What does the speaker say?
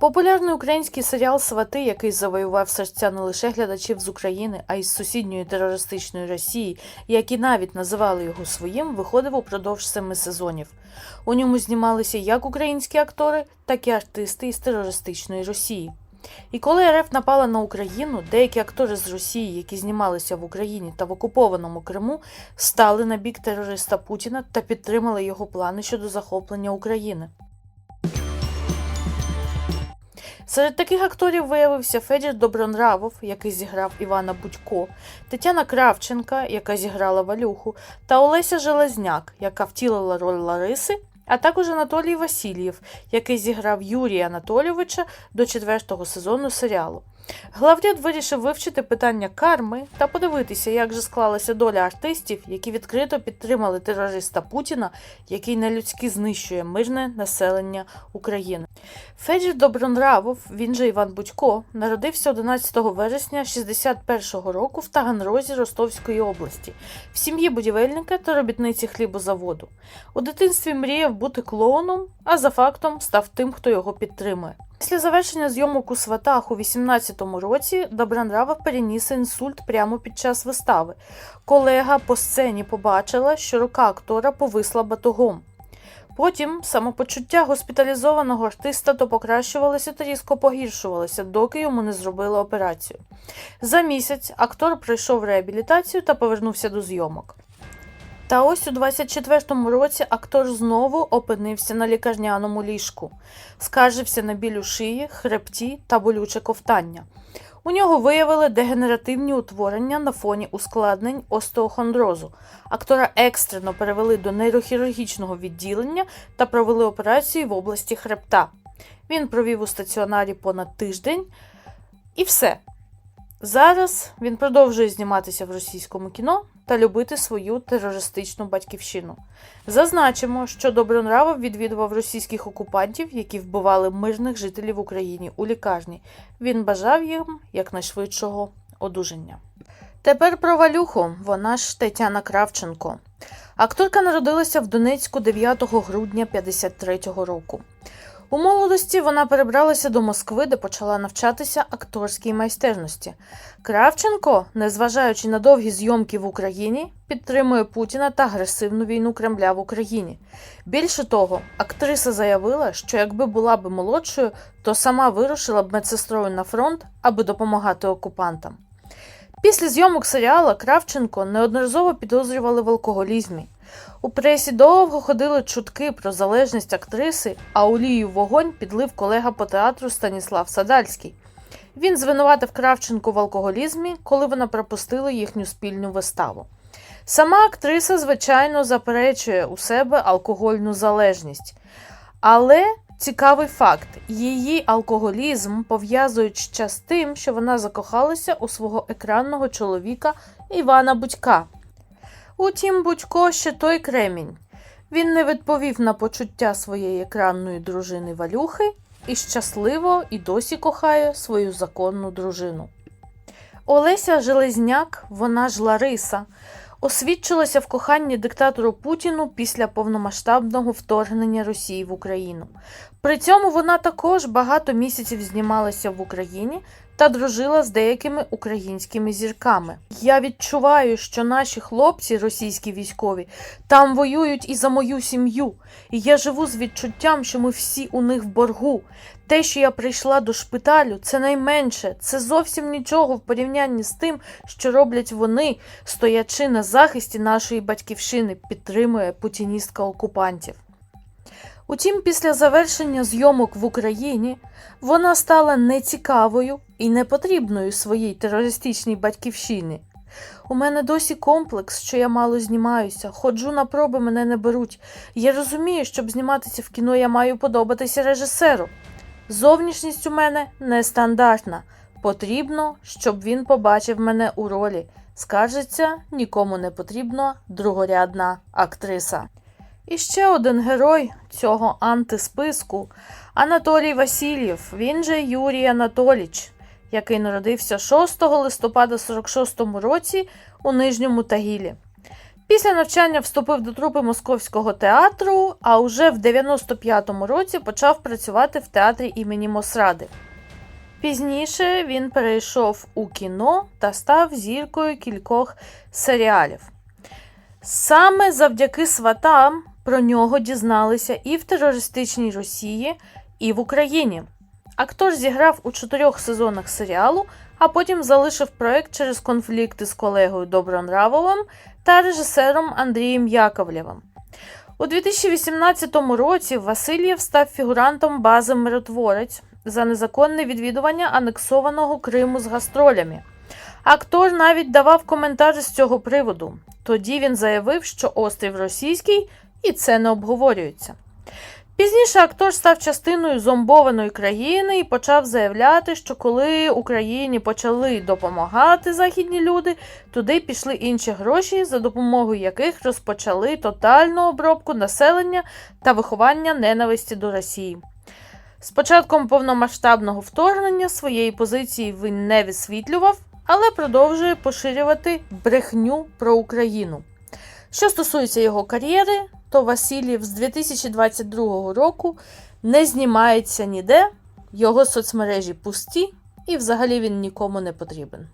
Популярний український серіал Свати, який завоював серця не лише глядачів з України, а й з сусідньої терористичної Росії, які навіть називали його своїм, виходив упродовж семи сезонів. У ньому знімалися як українські актори, так і артисти із терористичної Росії. І коли РФ напала на Україну, деякі актори з Росії, які знімалися в Україні та в окупованому Криму, стали на бік терориста Путіна та підтримали його плани щодо захоплення України. Серед таких акторів виявився Федір Добронравов, який зіграв Івана Будько, Тетяна Кравченка, яка зіграла Валюху, та Олеся Железняк, яка втілила роль Лариси, а також Анатолій Васильєв, який зіграв Юрія Анатолійовича до четвертого сезону серіалу. Главряд вирішив вивчити питання карми та подивитися, як же склалася доля артистів, які відкрито підтримали терориста Путіна, який нелюдськи знищує мирне населення України. Федір Добронравов, він же Іван Будько, народився 11 вересня 61-го року в Таганрозі Ростовської області, в сім'ї будівельника та робітниці хлібозаводу. У дитинстві мріяв бути клоуном, а за фактом став тим, хто його підтримує. Після завершення зйомок у сватах у 18-му році Добронравов переніс інсульт прямо під час вистави. Колега по сцені побачила, що рука актора повисла батогом. Потім самопочуття госпіталізованого артиста то покращувалося, то різко погіршувалося, доки йому не зробили операцію. За місяць актор пройшов реабілітацію та повернувся до зйомок. Та ось у 24-му році актор знову опинився на лікарняному ліжку, скаржився на біль шиї, хребті та болюче ковтання. У нього виявили дегенеративні утворення на фоні ускладнень остеохондрозу. Актора екстрено перевели до нейрохірургічного відділення та провели операцію в області хребта. Він провів у стаціонарі понад тиждень і все. Зараз він продовжує зніматися в російському кіно та любити свою терористичну батьківщину. Зазначимо, що Добронравов відвідував російських окупантів, які вбивали мирних жителів в Україні у лікарні. Він бажав їм якнайшвидшого одужання. Тепер про Валюху, вона ж Тетяна Кравченко. Акторка народилася в Донецьку 9 грудня 53-го року. У молодості вона перебралася до Москви, де почала навчатися акторській майстерності. Кравченко, незважаючи на довгі зйомки в Україні, підтримує Путіна та агресивну війну Кремля в Україні. Більше того, актриса заявила, що якби була б молодшою, то сама вирушила б медсестрою на фронт, аби допомагати окупантам. Після зйомок серіала Кравченко неодноразово підозрювали в алкоголізмі. У пресі довго ходили чутки про залежність актриси, а олію вогонь підлив колега по театру Станіслав Садальський. Він звинуватив Кравченко в алкоголізмі, коли вона пропустила їхню спільну виставу. Сама актриса, звичайно, заперечує у себе алкогольну залежність. Але цікавий факт: її алкоголізм пов'язують ще з тим, що вона закохалася у свого екранного чоловіка Івана Будька. Утім, Будько ще той кремінь. Він не відповів на почуття своєї екранної дружини Валюхи і щасливо і досі кохає свою законну дружину. Олеся Железняк, вона ж Лариса, освідчилася в коханні диктатору Путіну після повномасштабного вторгнення Росії в Україну. При цьому вона також багато місяців знімалася в Україні та дружила з деякими українськими зірками. Я відчуваю, що наші хлопці, російські військові, там воюють і за мою сім'ю. І я живу з відчуттям, що ми всі у них в боргу. Те, що я прийшла до шпиталю, це найменше, це зовсім нічого в порівнянні з тим, що роблять вони, стоячи на захисті нашої батьківщини, підтримує путіністка окупантів. Утім, після завершення зйомок в Україні вона стала нецікавою і непотрібною своїй терористичній батьківщині. У мене досі комплекс, що я мало знімаюся, ходжу на проби, мене не беруть. Я розумію, щоб зніматися в кіно, я маю подобатися режисеру. Зовнішність у мене нестандартна. Потрібно, щоб він побачив мене у ролі. Скаржиться, нікому не потрібно другорядна актриса. І ще один герой цього антисписку Анатолій Васильєв, він же Юрій Анатоліч, який народився 6 листопада 46 році у Нижньому Тагілі. Після навчання вступив до трупи Московського театру, а уже в 95-му році почав працювати в театрі імені Мосради. Пізніше він перейшов у кіно та став зіркою кількох серіалів. Саме завдяки сватам про нього дізналися і в терористичній Росії, і в Україні. Актор зіграв у чотирьох сезонах серіалу, а потім залишив проект через конфлікти з колегою Добронравовим та режисером Андрієм Яковлєвим. У 2018 році Васильєв став фігурантом бази Миротворець за незаконне відвідування анексованого Криму з гастролями. Актор навіть давав коментар з цього приводу. Тоді він заявив, що острів російський і це не обговорюється. Пізніше актор став частиною зомбованої країни і почав заявляти, що коли Україні почали допомагати західні люди, туди пішли інші гроші, за допомогою яких розпочали тотальну обробку населення та виховання ненависті до Росії. З початком повномасштабного вторгнення своєї позиції він не висвітлював, але продовжує поширювати брехню про Україну. Що стосується його кар'єри, то Васильєв з 2022 року не знімається ніде, його соцмережі пусті і взагалі він нікому не потрібен.